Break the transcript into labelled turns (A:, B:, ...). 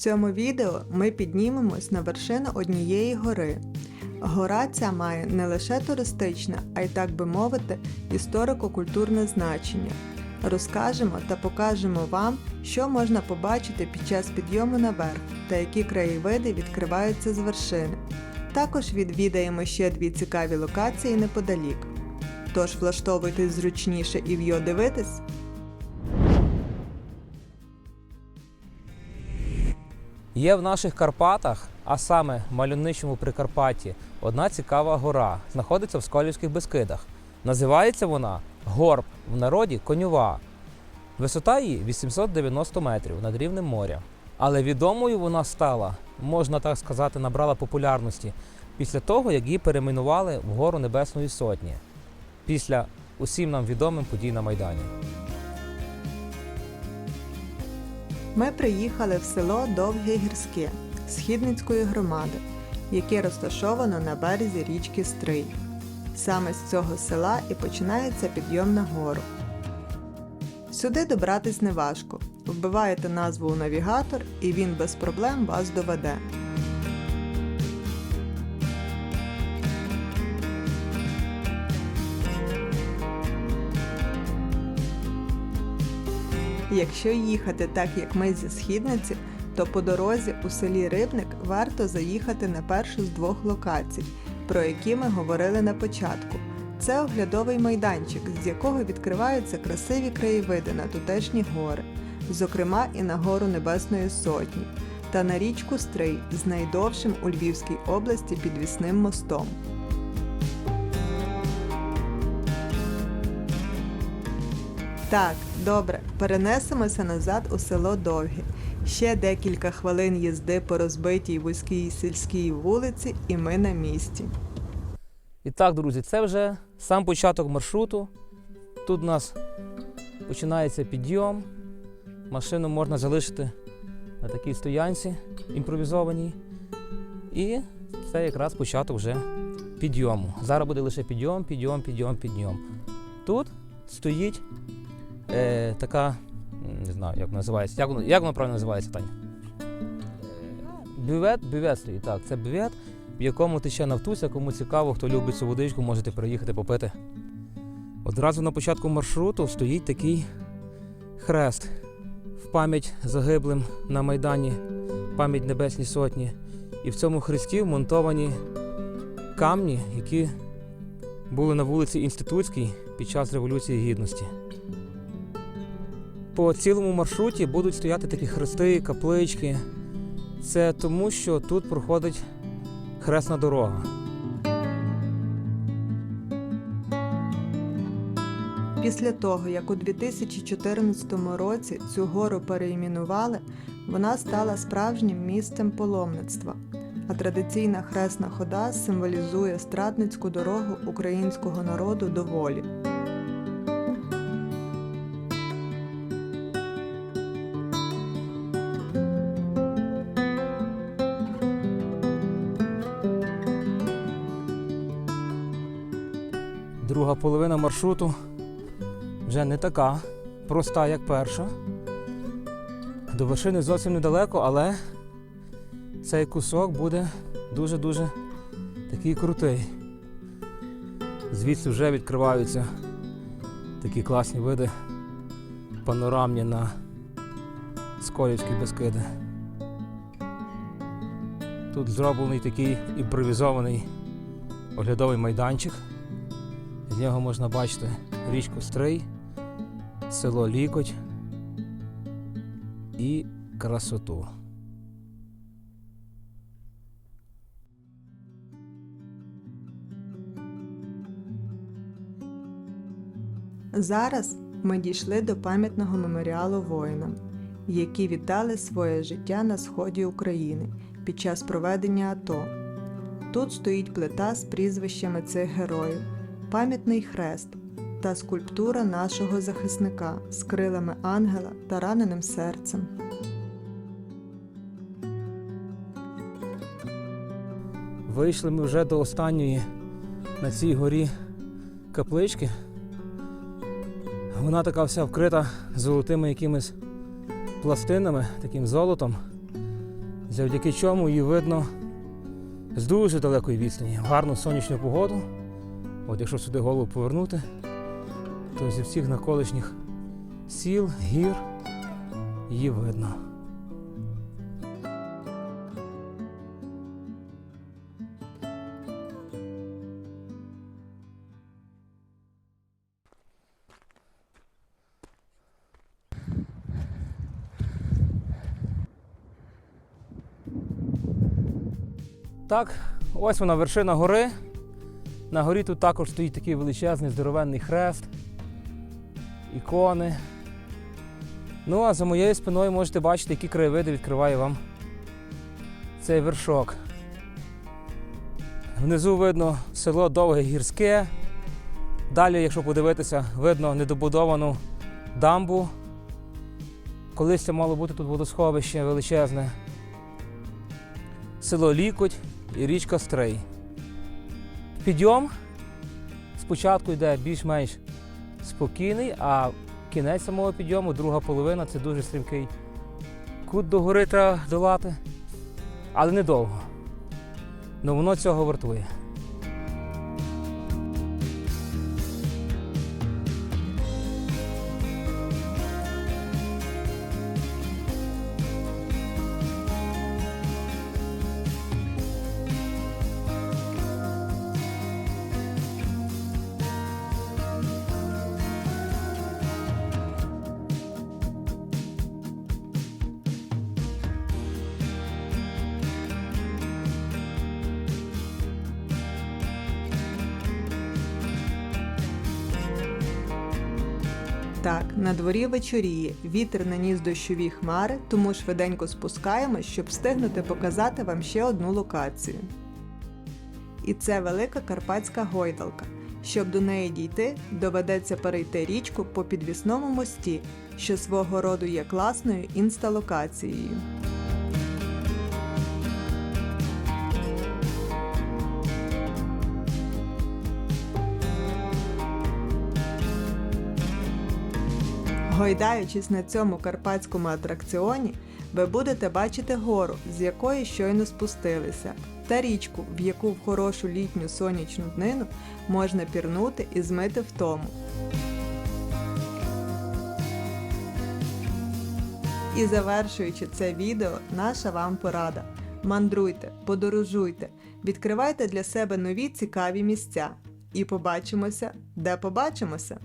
A: цьому відео ми піднімемось на вершину однієї гори. Гора ця має не лише туристичне, а й так би мовити, історико-культурне значення. Розкажемо та покажемо вам, що можна побачити під час підйому наверх та які краєвиди відкриваються з вершини. Також відвідаємо ще дві цікаві локації неподалік. Тож влаштовуйтесь зручніше і в'йо дивитись.
B: Є в наших Карпатах, а саме мальовничому Прикарпатті, одна цікава гора. Знаходиться в Сколівських Бескидах. Називається вона Горб, в народі конюва. Висота її 890 метрів над рівнем моря. Але відомою вона стала, можна так сказати, набрала популярності після того, як її перейменували в гору Небесної Сотні. Після усім нам відомим подій на Майдані.
A: Ми приїхали в село Довге Гірське Східницької громади, яке розташовано на березі річки Стрий. Саме з цього села і починається підйом на гору. Сюди добратись неважко. Вбиваєте назву у навігатор, і він без проблем вас доведе. Якщо їхати так, як ми зі східниці, то по дорозі у селі Рибник варто заїхати на першу з двох локацій, про які ми говорили на початку. Це оглядовий майданчик, з якого відкриваються красиві краєвиди на тутешні гори, зокрема і на гору Небесної Сотні, та на річку Стрий з найдовшим у Львівській області підвісним мостом. Так, добре, перенесемося назад у село Довге. Ще декілька хвилин їзди по розбитій вузькій сільській вулиці, і ми на місці.
B: І так, друзі, це вже сам початок маршруту. Тут у нас починається підйом. Машину можна залишити на такій стоянці імпровізованій. І це якраз початок вже підйому. Зараз буде лише підйом, підйом, підйом, підйом. Тут стоїть е, така, не знаю, як називається. Як воно, як воно правильно називається, Таня? Бювет, бювет стоїть, так, це бювет, в якому тече нафтуся. Кому цікаво, хто любить цю водичку, можете приїхати попити. Одразу на початку маршруту стоїть такий хрест в пам'ять загиблим на Майдані, пам'ять Небесній Сотні. І в цьому хресті вмонтовані камні, які були на вулиці Інститутській під час Революції Гідності. По цілому маршруті будуть стояти такі хрести, каплички. Це тому, що тут проходить хресна дорога.
A: Після того, як у 2014 році цю гору переіменували, вона стала справжнім місцем паломництва. А традиційна хресна хода символізує страдницьку дорогу українського народу до волі.
B: Друга половина маршруту вже не така проста, як перша. До вершини зовсім недалеко, але цей кусок буде дуже-дуже такий крутий. Звідси вже відкриваються такі класні види панорамні на Сколівські Бескиди. Тут зроблений такий імпровізований оглядовий майданчик. З нього можна бачити річку Стрий, село Лікоть і красоту.
A: Зараз ми дійшли до пам'ятного меморіалу воїнам, які віддали своє життя на сході України під час проведення АТО. Тут стоїть плита з прізвищами цих героїв, пам'ятний хрест та скульптура нашого захисника з крилами ангела та раненим серцем.
B: Вийшли ми вже до останньої на цій горі каплички. Вона така вся вкрита золотими якимись пластинами, таким золотом. завдяки чому її видно з дуже далекої відстані. Гарну сонячну погоду. От якщо сюди голову повернути, то зі всіх навколишніх сіл, гір її видно. Так, ось вона вершина гори. На горі тут також стоїть такий величезний здоровенний хрест, ікони. Ну а за моєю спиною можете бачити, які краєвиди відкриває вам цей вершок. Внизу видно село Довге Гірське. Далі, якщо подивитися, видно недобудовану дамбу. Колись це мало бути тут водосховище величезне. Село Лікоть і річка Стрий. Підйом спочатку йде більш-менш спокійний, а кінець самого підйому, друга половина це дуже стрімкий кут до гори треба долати, але недовго. Ну воно цього вартує.
A: Так, на дворі вечоріє, вітер наніс дощові хмари, тому швиденько спускаємось, щоб встигнути показати вам ще одну локацію. І це велика карпатська гойдалка. Щоб до неї дійти, доведеться перейти річку по підвісному мості, що свого роду є класною інсталокацією. Гойдаючись на цьому карпатському атракціоні, ви будете бачити гору, з якої щойно спустилися, та річку, в яку в хорошу літню сонячну днину можна пірнути і змити втому. І завершуючи це відео, наша вам порада. Мандруйте, подорожуйте, відкривайте для себе нові цікаві місця. І побачимося, де побачимося!